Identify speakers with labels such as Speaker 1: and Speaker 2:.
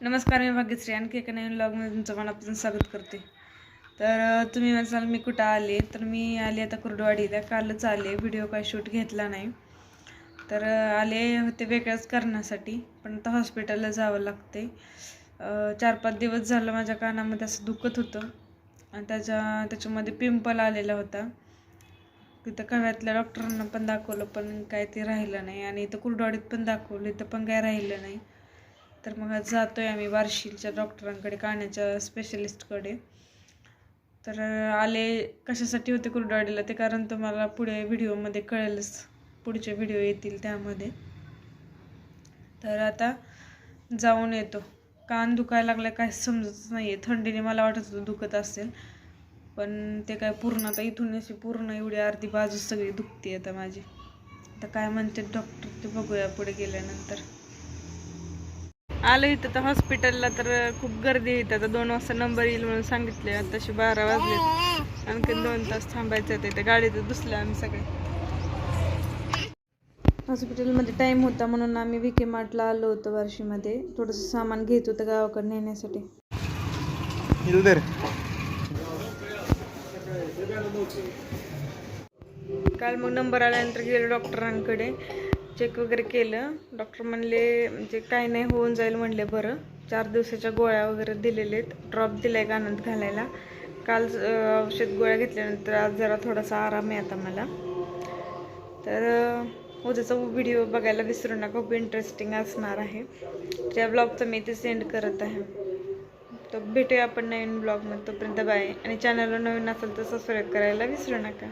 Speaker 1: नमस्कार मी भाग्यश्री. आणखी एका नवीन ब्लॉगमध्ये तुमचं मनापासून स्वागत करते. तर तुम्ही म्हणाल मी कुठं आले? तर मी आले आता कुर्डवाडीला. कालच आले. व्हिडिओ काय शूट घेतला नाही. तर आले होते वेगळ्याच कारणासाठी. पण आता हॉस्पिटलला जावं लागते चार पाच दिवस झालं माझ्या कानामध्ये असं दुखत होतं. आणि त्याच्या त्याच्यामध्ये पिंपल आलेला होता. तिथं कव्यातल्या डॉक्टरांना पण दाखवलं पण काय ते राहिलं नाही. आणि इथं कुर्डवाडीत पण दाखवलं इथं पण काय राहिलं नाही. तर मग जातो आहे आम्ही बार्शीच्या डॉक्टरांकडे काण्याच्या स्पेशलिस्टकडे तर आले कशासाठी होते कुर्डवाडीला ते कारण तुम्हाला पुढे व्हिडिओमध्ये कळेलच. पुढचे व्हिडिओ येतील त्यामध्ये. तर आता जाऊन येतो. कान दुखायला लागलं काय समजत नाही आहे थंडीने मला वाटत होतं दुखत असेल. पण ते काय पूर्ण आता इथून अशी पूर्ण एवढी अर्धी बाजू सगळी दुखते आता माझी. आता काय म्हणते डॉक्टर ते बघूया पुढे गेल्यानंतर. आलो इथं तर हॉस्पिटलला तर खूप गर्दी आहे आता दोन वाजता नंबर येईल म्हणून सांगितले. आता तसे बारा वाजले आणखी दोन तास थांबायचं तिथे. गाडीत बसलो आम्ही सगळे. हॉस्पिटलमध्ये टाईम होता म्हणून आम्ही विके मार्टला आलो होतो बार्शीमध्ये थोडंसं सामान घेत होतं गावाकडे नेण्यासाठी. काल मग नंबर आल्यानंतर गेलो डॉक्टरांकडे चेक वगैरे केलं. डॉक्टर म्हणले म्हणजे काय नाही होऊन जाईल म्हणले बरं. चार दिवसाच्या गोळ्या वगैरे दिलेले आहेत ड्रॉप दिलाय गाण्यात घालायला. काल औषध गोळ्या घेतल्यानंतर आज जरा थोडासा आराम आहे आता मला. तर उद्याचा व्हिडिओ बघायला विसरू नका. खूप इंटरेस्टिंग असणार आहे. त्या ब्लॉगचं मी ते सेंड करत आहे. तर भेटूया आपण नवीन ब्लॉगमध्ये तोपर्यंत बाय आणि चॅनलवर नवीन असेल तर सबस्क्राईब करायला विसरू नका.